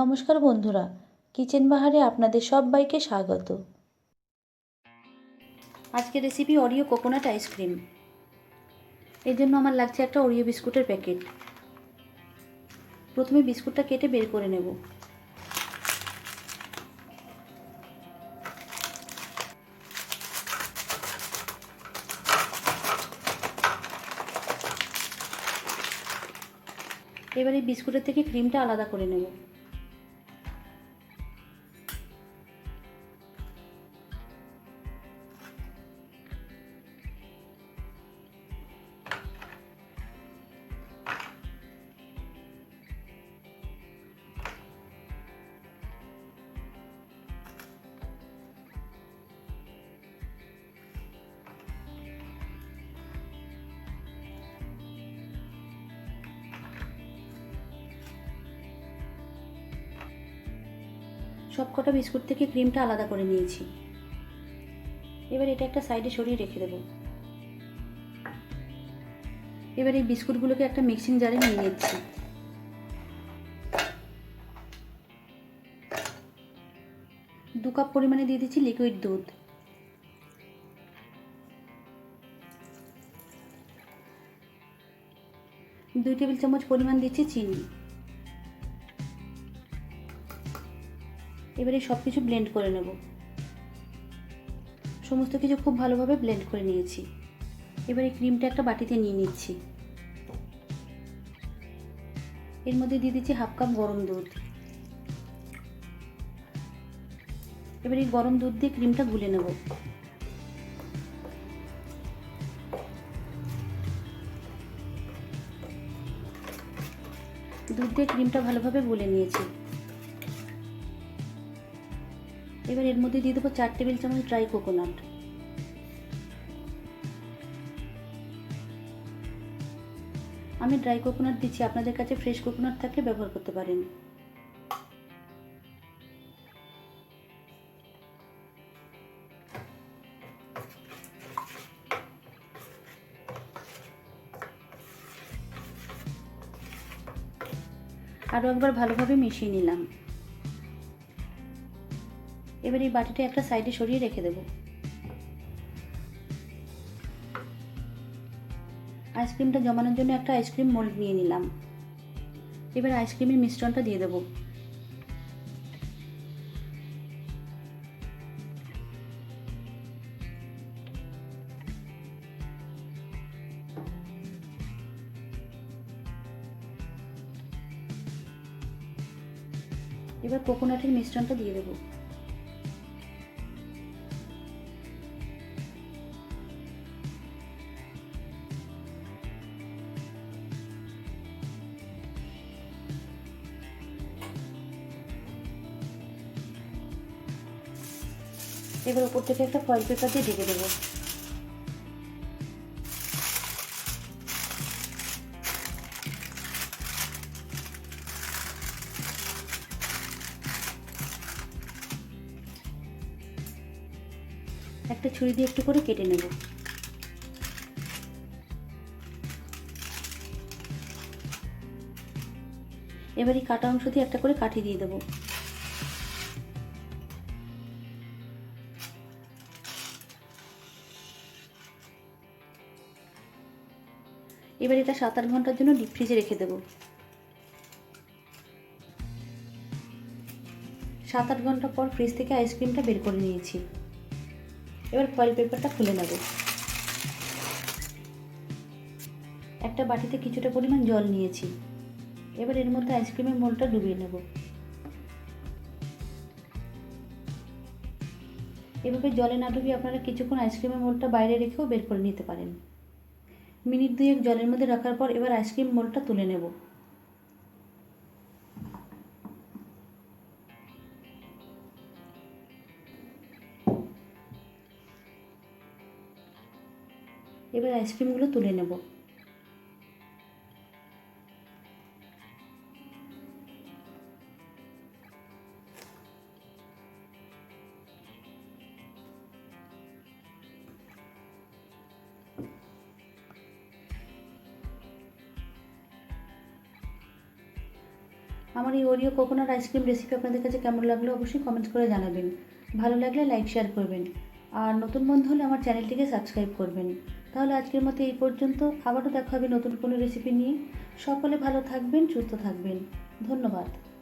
নমস্কার বন্ধুরা, কিচেন বাহারে আপনাদের সবাইকে স্বাগত। আজকের রেসিপি অরিও কোকোনাট আইসক্রিম এর জন্য আমার লাগছে একটা অরিও বিস্কুটের প্যাকেট প্রথমে বিস্কুটটা কেটে বের করে নেব। এবার বিস্কুটের থেকে ক্রিমটা আলাদা করে নেব। সব কটা বিস্কুট থেকে ক্রিমটা আলাদা করে নিয়েছি। এবার এটা একটা সাইডে সরিয়ে রেখে দেবো। এবার এই বিস্কুটগুলোকে একটা মিক্সিং জারে নিয়ে নিচ্ছি। দু কাপ পরিমাণে দিয়ে দিচ্ছি লিকুইড দুধ। দুই টেবিল চামচ পরিমাণ দিচ্ছি চিনি। এবারে সব কিছু ব্লেন্ড করে নেব। সমস্ত কিছু খুব ভালোভাবে ব্লেন্ড করে নিয়েছি। এবারে ক্রিমটা একটা বাটিতে নিয়ে নিচ্ছি। এর মধ্যে দিয়ে দিচ্ছি হাফ কাপ গরম দুধ। এবার এই গরম দুধ দিয়ে ক্রিমটা গুলে নেব। দুধ দিয়ে ক্রিমটা ভালোভাবে গুলে নিয়েছি। এবার এর মধ্যে দিয়ে দেবো চার টেবিল চামচ ড্রাই কোকোনাট। আমি ড্রাই কোকোনাট দিচ্ছি, আপনাদের কাছে ফ্রেশ কোকোনাট থাকলে ব্যবহার করতে পারেন। আরও একবার ভালোভাবে মিশিয়ে নিলাম। এবার এই বাটিটা একটা সাইডে সরিয়ে রেখে দেব। আইসক্রিমটা জমানোর জন্য একটা আইসক্রিম মোল্ড নিয়ে নিলাম। এবার আইসক্রিমের মিশ্রণটা দিয়ে দেবো। এবার কোকোনাটের মিশ্রণটা দিয়ে দেবো। এবার উপর থেকে একটা ফয়েল পেপার দিয়ে ঢেকে দেবো। একটা ছুরি দিয়ে একটু করে কেটে নেব। এবার এই কাটা অংশ দিয়ে একটা করে কাঠি দিয়ে দেবো। এবার এটা সাত আট ঘণ্টার জন্য ডিপ ফ্রিজে রেখে দেবো। সাত আট ঘণ্টা পর ফ্রিজ থেকে আইসক্রিমটা বের করে নিয়েছি। এবার ফয়েল পেপারটা খুলে নেব। একটা বাটিতে কিছুটা পরিমাণ জল নিয়েছি। এবার এর মধ্যে আইসক্রিমের মোলটা ডুবিয়ে নেব। এভাবে জলে না ডুবিয়ে আপনারা কিছুক্ষণ আইসক্রিমের মোলটা বাইরে রেখেও বের করে নিতে পারেন। মিনিট দুয়েক জলের মধ্যে রাখার পর এবার আইসক্রিম মোলটা তুলে নেব। এবার আইসক্রিমগুলো তুলে নেব। আমার এই ওরিও কোকোনাট আইসক্রিম রেসিপি আপনাদের কাছে কেমন লাগল অবশ্যই কমেন্ট করে জানাবেন। ভালো লাগলে লাইক শেয়ার করবেন। আর নতুন বন্ধু হলে আমার চ্যানেলটিকে সাবস্ক্রাইব করবেন। তাহলে আজকের মতো এই পর্যন্ত। আবারও দেখা হবে নতুন কোনো রেসিপি নিয়ে। সকলে ভালো থাকবেন, সুস্থ থাকবেন। ধন্যবাদ।